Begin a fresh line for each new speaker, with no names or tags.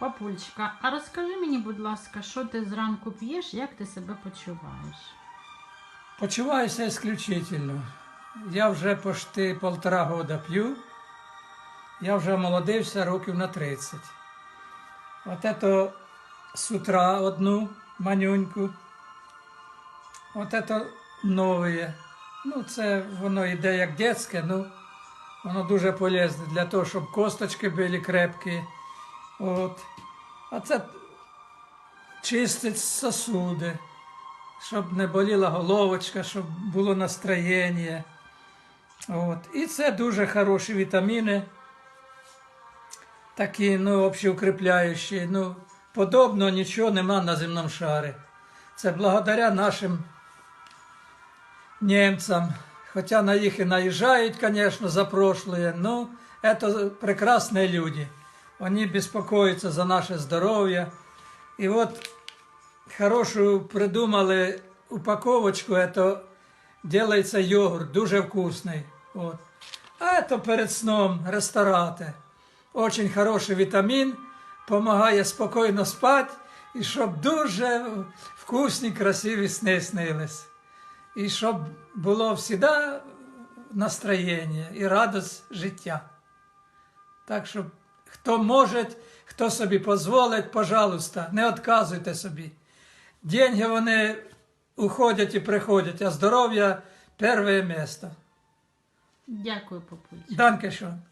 Папульчика, а розкажи мені, будь ласка, що ти зранку п'єш, як ти себе почуваєш?
Почуваюся исключительно. Я вже почти полтора года п'ю. Я вже молодився років на 30. От это з утра одну манюньку. От это нове. Ну, це воно йде як дитяче, ну воно дуже полезне для того, щоб косточки були крепкі. От. А це чистить сосуди щоб не боліла головочка, щоб було настроєння. От. І це дуже хороші вітаміни, такі, ну, общеукрепляючі. Ну, подобно нічого нема на земному шарі. Це благодаря нашим німцям. Хоча на їх і наїжджають, звісно, за прошлое, но это прекрасные люди. Вони беспокоятся за наше здоров'я. І от хорошую придумали упаковочку, это делается йогурт, дуже вкусний. Вот. А это перед сном ресторати. Очень хороший вітамін, помагає спокійно спати, і щоб дуже вкусні, красиві сни снились. І щоб було завжди настроєння і радость життя. Так що, хто може, хто собі дозволить, пожалуйста, не відказуйте собі. Деньги вони уходять і приходять, а здоров'я перше місце.
Дякую,
папуль. Данкешон.